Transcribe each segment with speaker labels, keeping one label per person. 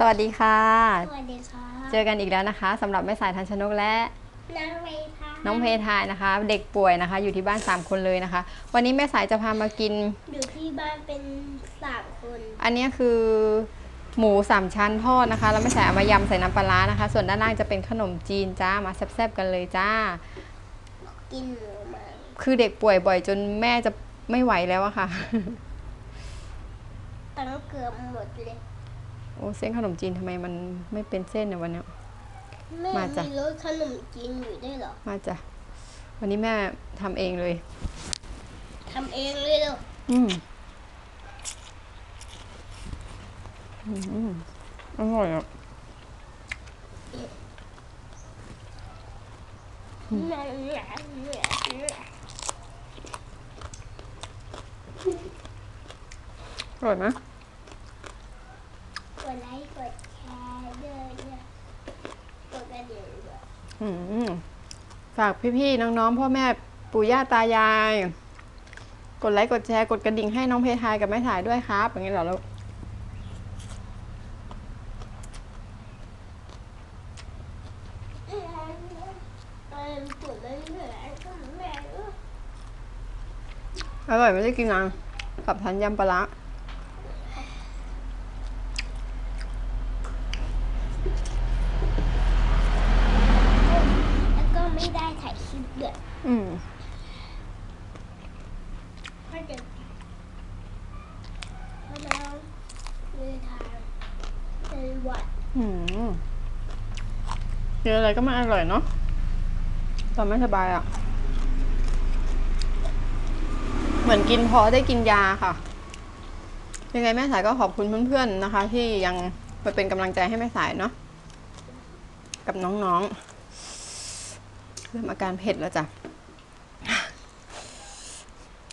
Speaker 1: สวัสดีค่ะ
Speaker 2: สวัสดีค่ะ
Speaker 1: เจอกันอีกแล้วนะคะสำหรับแม่สายทันชนกและ
Speaker 2: น้องเมย์ค่ะ
Speaker 1: น้องเพทายนะคะ เด็กป่วยนะคะ อยู่ที่บ้าน 3 คนเลยนะคะ วันนี้แม่สายจะพามากิน
Speaker 2: อยู่ที่บ้านเป็นสามคน
Speaker 1: อันนี้คือหมูสามชั้นทอดนะคะ แล้วแม่สายเอามายำใส่น้ำปลาร้านะคะ ส่วนด้านล่างจะเป็นขนมจีนจ้ามาแซ่บๆกันเลยจ้า
Speaker 2: กินหมูมา
Speaker 1: คือเด็กป่วยบ่อยจนแม่จะไม่ไหวแล้วอะค่ะ
Speaker 2: ตั้งเกือบหมดเลย
Speaker 1: โอ้เส้นขนมจีนทำไมมันไม่เป็นเส้นในยวันเนี้ย
Speaker 2: แม่
Speaker 1: มาจ้ะ
Speaker 2: มีรสขนมจีนอยู่ด้วยเหรอ
Speaker 1: มาจ้ะ วันนี้แม่ทำเองเลย
Speaker 2: ทำเองเลยเหรอ
Speaker 1: อืมอืมอร่อยอะ
Speaker 2: หนาหนาหนาหนา
Speaker 1: อร่อยไหม
Speaker 2: กดไลค์กดแชร์ด้วยเนี่ยกดกระดิ่งด้วย
Speaker 1: อืม ฝากพี่ๆน้องๆพ่อแม่ปู่ย่าตายาย กดไลค์กดแชร์กดกระดิ่งให้น้องเพทายกับแม่ถ่ายด้วยครับ อย่างนี้เหรอลูก
Speaker 2: เออเออปวดเลยเหนื่อยก็แม่เออ
Speaker 1: อร่อยไม่ได้กินนานกับทันยำปลาร้า
Speaker 2: แล้วก็ไม่ได้ถ่าย คลิปด้วย
Speaker 1: อืม
Speaker 2: เพราะเดี๋ยวเพราะน้องมีทางเป็นหวัด
Speaker 1: อืมกินอะไรก็ไม่อร่อยเนาะตอนไม่สบายอะ่ะ เหมือนกินพอได้กินยาค่ะ ยังไงแม่สายก็ขอบคุณเพื่อนๆนะคะ ที่ยังมาเป็นกำลังใจให้แม่สายเนาะกับน้องๆ เริ่มอาการเผ็ดแล้วจ้ะ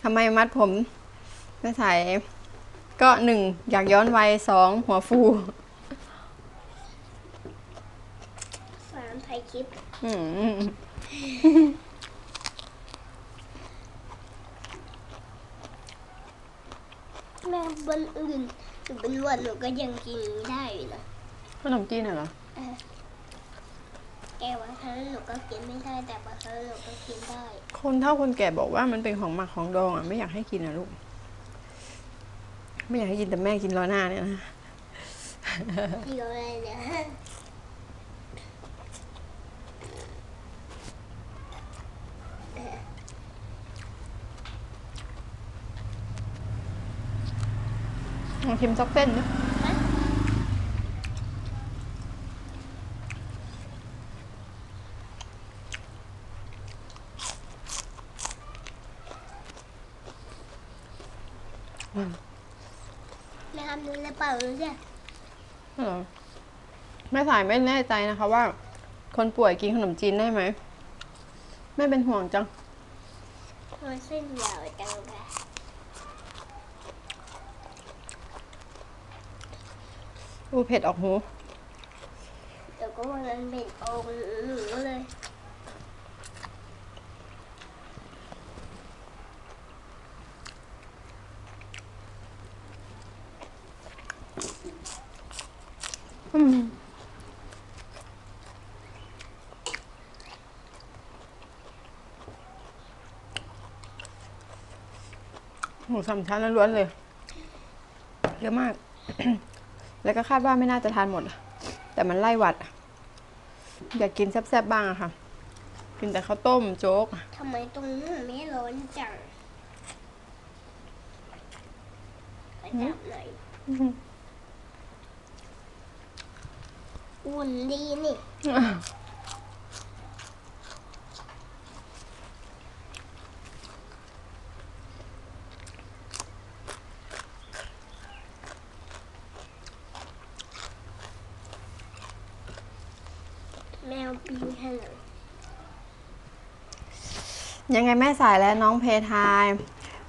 Speaker 1: ทำไมมัดผมแม่สายก็หนึ่งอยากย้อนวัยสองหัวฟู
Speaker 2: สามถ่ายคลิป
Speaker 1: อืม
Speaker 2: แม่บนอื่นหนูเป็นหวัดหนูก็ยังกินไม่ได้อยู่นะ
Speaker 1: ขนมจีนเหรอ
Speaker 2: แก บางครั้งหนูก็กินไม่ได้แต่บางครั้งหนูก็กินได้
Speaker 1: คนเท่าคนแก่บอกว่ามันเป็นของหมักของดองอะไม่อยากให้กินอะลูก ไม่อยากให้กินแต่แม่กินรอหน้าเนี่ยนะ
Speaker 2: เดียวอะไรเนี่ย
Speaker 1: ลองชิมซอกเส้นนะ
Speaker 2: แม่ทำนี้หรือเปล่ารู้จ้ะ
Speaker 1: เออแม่สายไม่แน่ใจนะคะว่า คนป่วยกินขนมจีนได้ไหมแม่เป็นห่วงจัง
Speaker 2: มันเส้นยาวจังเลย
Speaker 1: อู้เผ็ดออกหู
Speaker 2: เดี๋ยวก็วันนั้นเป็นองค์ หนูก็เลย
Speaker 1: อืมหมูสามชั้นล้วนๆเลย เยอะมาก แล้วก็คาดว่าไม่น่าจะทานหมด แต่มันไล่หวัด อยากกินแซ่บๆบ้างอะค่ะ กินแต่ข้าวต้มโจ๊ก
Speaker 2: ทำไมตรงนี้นไม่ร้อนจังไปจับหน่อย อุ่นดีนี่ แมวปีนให้หน่อย
Speaker 1: ยังไงแม่สายและน้องเพทาย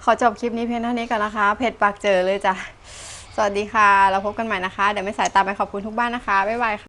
Speaker 1: ขอจบคลิปนี้เพียงเท่านี้ก่อนนะคะเผ็ดปากเจอเลยจ้ะ สวัสดีค่ะ เราพบกันใหม่นะคะ เดี๋ยวแม่สายตามไปขอบคุณทุกบ้านนะคะ บ๊ายบายค่ะ